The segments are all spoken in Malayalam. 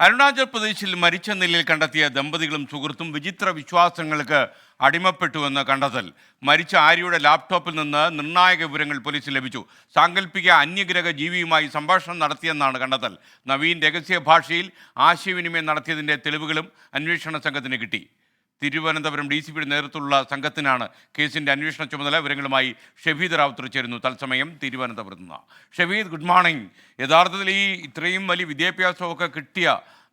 അരുണാചൽ പ്രദേശിൽ മരിച്ച നിലയിൽ കണ്ടെത്തിയ ദമ്പതികളും സുഹൃത്തും വിചിത്ര വിശ്വാസങ്ങൾക്ക് അടിമപ്പെട്ടുവെന്ന് കണ്ടെത്തൽ. മരിച്ച ആര്യയുടെ ലാപ്ടോപ്പിൽ നിന്ന് നിർണായക വിവരങ്ങൾ പോലീസ് ലഭിച്ചു. സാങ്കല്പിക അന്യഗ്രഹ ജീവിയുമായി സംഭാഷണം നടത്തിയെന്നാണ് കണ്ടെത്തൽ. നവീൻ രഹസ്യ ഭാഷയിൽ ആശയവിനിമയം നടത്തിയതിന്റെ തെളിവുകളും അന്വേഷണ സംഘത്തിന് കിട്ടി. തിരുവനന്തപുരം ഡി സി പിയുടെ നേതൃത്വത്തിലുള്ള സംഘത്തിനാണ് കേസിന്റെ അന്വേഷണ ചുമതല. വിവരങ്ങളുമായി ഷെഫീദ് റാവുത്തർ ചേരുന്നു തത്സമയം തിരുവനന്തപുരത്ത് നിന്ന്. Shefeed good morning. യഥാർത്ഥത്തിൽ ഈ ഇത്രയും വലിയ വിദ്യാഭ്യാസമൊക്കെ കിട്ടിയ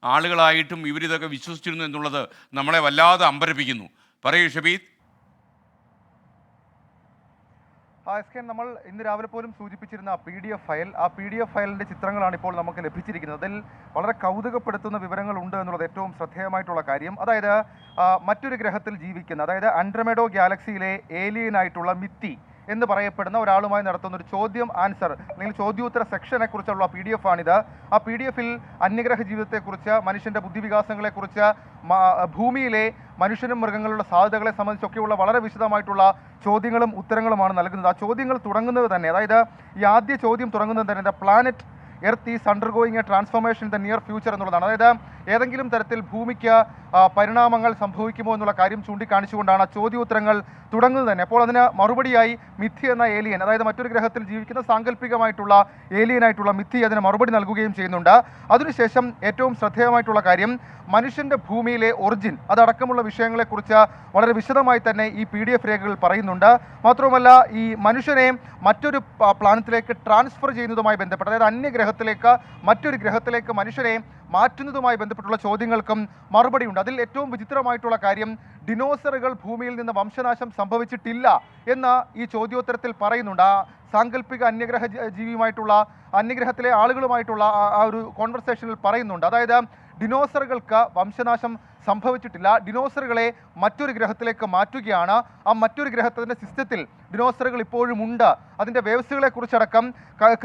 ആളുകളായിട്ടും ഇവരിതൊക്കെ വിശ്വസിച്ചിരുന്നു എന്നുള്ളത് നമ്മളെ വല്ലാതെ അമ്പരപ്പിക്കുന്നു. പറയൂ ഷെഫീദ് ആ എസ് കെ നമ്മൾ ഇന്ന് രാവിലെ പോലും സൂചിപ്പിച്ചിരുന്ന പി ഡി എഫ് ഫയൽ ആ പി ഡി എഫ് ഫയലിന്റെ ചിത്രങ്ങളാണ് ഇപ്പോൾ നമുക്ക് ലഭിച്ചിരിക്കുന്നത്. അതിൽ വളരെ കൗതുകപ്പെടുത്തുന്ന വിവരങ്ങൾ ഉണ്ട് എന്നുള്ളത് ഏറ്റവും ശ്രദ്ധേയമായിട്ടുള്ള കാര്യം. അതായത് മറ്റൊരു ഗ്രഹത്തിൽ ജീവിക്കുന്ന അതായത് ആൻഡ്രമെഡോ ഗാലക്സിയിലെ ഏലിയൻ ആയിട്ടുള്ള മിത്തി എന്ന് പറയപ്പെടുന്ന ഒരാളുമായി നടത്തുന്ന ഒരു ചോദ്യം ആൻസർ അല്ലെങ്കിൽ ചോദ്യോത്തര സെക്ഷനെ കുറിച്ചുള്ള പി ഡി എഫ് ആണിത്. ആ പി ഡി എഫിൽ അന്യഗ്രഹ ജീവിതത്തെക്കുറിച്ച് മനുഷ്യന്റെ ബുദ്ധിവികാസങ്ങളെക്കുറിച്ച് ഭൂമിയിലെ മനുഷ്യനും മൃഗങ്ങളുടെ സാധ്യതകളെ സംബന്ധിച്ചൊക്കെയുള്ള വളരെ വിശദമായിട്ടുള്ള ചോദ്യങ്ങളും ഉത്തരങ്ങളുമാണ് നൽകുന്നത്. ആ ചോദ്യങ്ങൾ തുടങ്ങുന്നത് തന്നെ അതായത് ഈ ആദ്യ ചോദ്യം തുടങ്ങുന്നത് തന്നെ the planet earth is undergoing a transformation in the near future എന്നുള്ളതാണ്. അതായത് ഏതെങ്കിലും തരത്തിൽ ഭൂമിക്ക് പരിണാമങ്ങൾ സംഭവിക്കുമോ എന്നുള്ള കാര്യം ചൂണ്ടിക്കാണിച്ചുകൊണ്ടാണ് ചോദ്യോത്തരങ്ങൾ തുടങ്ങുന്നത് തന്നെ. അപ്പോൾ അതിന് മറുപടിയായി മിഥി എന്ന ഏലിയൻ അതായത് മറ്റൊരു ഗ്രഹത്തിൽ ജീവിക്കുന്ന സാങ്കല്പികമായിട്ടുള്ള ഏലിയനായിട്ടുള്ള മിഥി അതിന് മറുപടി നൽകുകയും ചെയ്യുന്നുണ്ട്. അതിനുശേഷം ഏറ്റവും ശ്രദ്ധേയമായിട്ടുള്ള കാര്യം മനുഷ്യന്റെ ഭൂമിയിലെ ഒറിജിൻ അതടക്കമുള്ള വിഷയങ്ങളെക്കുറിച്ച് വളരെ വിശദമായി തന്നെ ഈ പി ഡി എഫ് രേഖകൾ പറയുന്നുണ്ട്. മാത്രവുമല്ല ഈ മനുഷ്യനെ മറ്റൊരു പ്ലാനറ്റിലേക്ക് ട്രാൻസ്ഫർ ചെയ്യുന്നതുമായി ബന്ധപ്പെട്ട് അതായത് അന്യഗ്രഹത്തിലേക്ക് മറ്റൊരു ഗ്രഹത്തിലേക്ക് മനുഷ്യനെ മാറ്റുന്നതുമായി ബന്ധപ്പെട്ടുള്ള ചോദ്യങ്ങൾക്കും മറുപടിയുണ്ട്. അതിൽ ഏറ്റവും വിചിത്രമായിട്ടുള്ള കാര്യം ഡിനോസറുകൾ ഭൂമിയിൽ നിന്ന് വംശനാശം സംഭവിച്ചിട്ടില്ല എന്ന് ഈ ചോദ്യോത്തരത്തിൽ പറയുന്നുണ്ട്. ആ സാങ്കല്പിക അന്യഗ്രഹ ജീവിയുമായിട്ടുള്ള അന്യഗ്രഹത്തിലെ ആളുകളുമായിട്ടുള്ള ആ ഒരു കോൺവെർസേഷനിൽ പറയുന്നുണ്ട്. അതായത് ഡിനോസറുകൾക്ക് വംശനാശം സംഭവിച്ചിട്ടില്ല. ഡിനോസറുകളെ മറ്റൊരു ഗ്രഹത്തിലേക്ക് മാറ്റുകയാണ്. ആ മറ്റൊരു ഗ്രഹത്തിന്റെ സിസ്റ്റത്തിൽ ഡിനോസറുകൾ ഇപ്പോഴും ഉണ്ട്. അതിന്റെ വേവ്സുകളെ കുറിച്ചടക്കം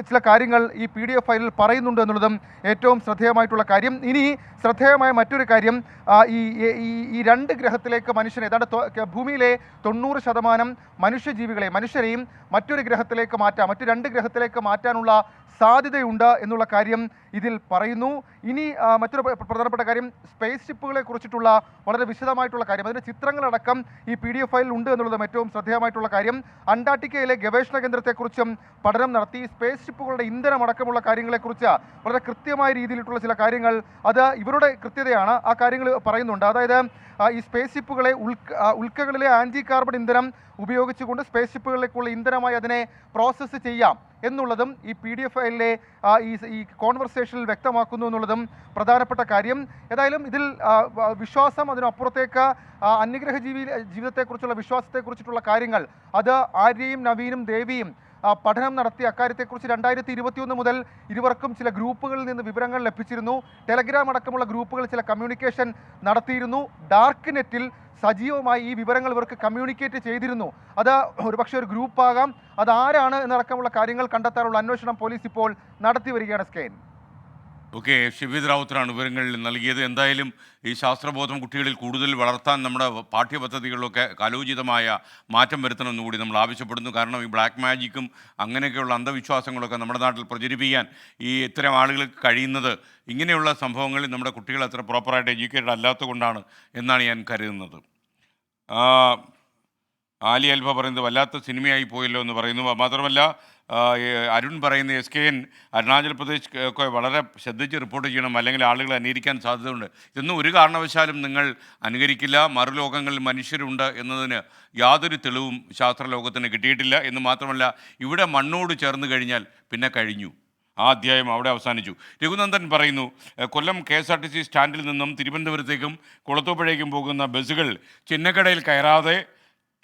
ചില കാര്യങ്ങൾ ഈ പി ഡി എഫ് ഫയലിൽ പറയുന്നുണ്ട് എന്നുള്ളതും ഏറ്റവും ശ്രദ്ധേയമായിട്ടുള്ള കാര്യം. ഇനി ശ്രദ്ധേയമായ മറ്റൊരു കാര്യം ഈ ഈ- രണ്ട് ഗ്രഹത്തിലേക്ക് മനുഷ്യനെ ഏതാണ്ട് ഭൂമിയിലെ തൊണ്ണൂറ് ശതമാനം മനുഷ്യജീവികളെ മനുഷ്യരെയും മറ്റൊരു ഗ്രഹത്തിലേക്ക് മാറ്റാം മറ്റു രണ്ട് ഗ്രഹത്തിലേക്ക് മാറ്റാനുള്ള സാധ്യതയുണ്ട് എന്നുള്ള കാര്യം ഇതിൽ പറയുന്നു. ഇനി മറ്റൊരു പ്ര- പ്രധാനപ്പെട്ട കാര്യം സ്പേസ് ഷിപ്പുകളെ കുറിച്ചിട്ടുള്ള വളരെ വിശദമായിട്ടുള്ള കാര്യം അതിന്റെ ചിത്രങ്ങളടക്കം ഈ പി ഡി എഫ് ഫയലിൽ ഉണ്ട് എന്നുള്ളതും ഏറ്റവും ശ്രദ്ധേയമായിട്ടുള്ള കാര്യം. അന്റാർട്ടിക്കയിലെ ഗവേഷണ കേന്ദ്രത്തെക്കുറിച്ചും പഠനം നടത്തി സ്പേസ് ഷിപ്പുകളുടെ ഇന്ധനമടക്കമുള്ള കാര്യങ്ങളെക്കുറിച്ച് വളരെ കൃത്യമായ രീതിയിലുള്ള ചില കാര്യങ്ങൾ അത് ഇവരുടെ കൃത്യതയാണ്. ആ കാര്യങ്ങൾ പറയുന്നുണ്ട്. അതായത് ഈ സ്പേസ് ഷിപ്പുകളെ ഉൽക്ക ആ, ഉൽക്കകളിലെ ആന്റി കാർബൺ ഇന്ധനം ഉപയോഗിച്ചുകൊണ്ട് സ്പേസ് ഷിപ്പുകളിലേക്കുള്ള ഇന്ധനമായി അതിനെ പ്രോസസ്സ് ചെയ്യാം. എന്നുള്ളതും ഈ പി ഡി എഫ് ഫയലിലെ ഈ കോൺവെർസേഷനിൽ വ്യക്തമാക്കുന്നു എന്നുള്ളതും പ്രധാനപ്പെട്ട കാര്യം. ഏതായാലും ഇതിൽ വിശ്വാസം അതിനപ്പുറത്തേക്ക് അന്യഗ്രഹ ജീവി ജീവിതത്തെക്കുറിച്ചുള്ള വിശ്വാസത്തെക്കുറിച്ചിട്ടുള്ള കാര്യങ്ങൾ അത് ആര്യയും നവീനും ദേവിയും പഠനം നടത്തി അക്കാര്യത്തെക്കുറിച്ച് രണ്ടായിരത്തി ഇരുപത്തിയൊന്ന് മുതൽ ഇരുവർക്കും ചില ഗ്രൂപ്പുകളിൽ നിന്ന് വിവരങ്ങൾ ലഭിച്ചിരുന്നു. ടെലഗ്രാം അടക്കമുള്ള ഗ്രൂപ്പുകൾ ചില കമ്മ്യൂണിക്കേഷൻ നടത്തിയിരുന്നു. ഡാർക്ക് നെറ്റിൽ സജീവമായി ഈ വിവരങ്ങൾ ഇവർക്ക് കമ്മ്യൂണിക്കേറ്റ് ചെയ്തിരുന്നു. അത് ഒരുപക്ഷെ ഒരു ഗ്രൂപ്പാകാം അത് ആരാണ് എന്നടക്കമുള്ള കാര്യങ്ങൾ കണ്ടെത്താനുള്ള അന്വേഷണം പോലീസ് ഇപ്പോൾ നടത്തി വരികയാണ് സ്കെയിൻ. ഓക്കെ ഷിബിദ് റാവുത്തറാണ് വിവരങ്ങൾ നൽകിയത്. എന്തായാലും ഈ ശാസ്ത്രബോധം കുട്ടികളിൽ കൂടുതൽ വളർത്താൻ നമ്മുടെ പാഠ്യപദ്ധതികളിലൊക്കെ കാലോചിതമായ മാറ്റം വരുത്തണമെന്ന് കൂടി നമ്മൾ ആവശ്യപ്പെടുന്നു. കാരണം ഈ ബ്ലാക്ക് മാജിക്കും അങ്ങനെയൊക്കെയുള്ള അന്ധവിശ്വാസങ്ങളൊക്കെ നമ്മുടെ നാട്ടിൽ പ്രചരിപ്പിക്കാൻ ഈ ഇത്തരം ആളുകൾക്ക് കഴിയുന്നത് ഇങ്ങനെയുള്ള സംഭവങ്ങളിൽ നമ്മുടെ കുട്ടികൾ അത്ര പ്രോപ്പറായിട്ട് എഡ്യൂക്കേറ്റഡ് അല്ലാത്തത് കൊണ്ടാണ് എന്നാണ് ഞാൻ കരുതുന്നത്. ആലി അൽഫ പറയുന്നത് വല്ലാത്ത സിനിമയായി പോയല്ലോ എന്ന് പറയുന്നു. മാത്രമല്ല അരുൺ പറയുന്ന S K N Arunachal Pradesh ഒക്കെ വളരെ ശ്രദ്ധിച്ച് റിപ്പോർട്ട് ചെയ്യണം അല്ലെങ്കിൽ ആളുകൾ അനുകരിക്കാൻ സാധ്യതയുണ്ട്. ഇതൊന്നും ഒരു കാരണവശാലും നിങ്ങൾ അനുകരിക്കില്ല. മറുലോകങ്ങളിൽ മനുഷ്യരുണ്ട് എന്നതിന് യാതൊരു തെളിവും ശാസ്ത്രലോകത്തിന് കിട്ടിയിട്ടില്ല. എന്ന് മാത്രമല്ല ഇവിടെ മണ്ണോട് ചേർന്ന് കഴിഞ്ഞാൽ പിന്നെ കഴിഞ്ഞു. ആ അധ്യായം അവിടെ അവസാനിച്ചു. രഘുനന്ദൻ പറയുന്നു Kollam K S R T C സ്റ്റാൻഡിൽ നിന്നും തിരുവനന്തപുരത്തേക്കും കുളത്തൂപ്പുഴയ്ക്കും പോകുന്ന ബസ്സുകൾ ചിന്നക്കടയിൽ കയറാതെ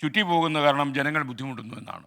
ചുറ്റി പോകുന്ന കാരണം ജനങ്ങൾ ബുദ്ധിമുട്ടുന്നു എന്നാണ്.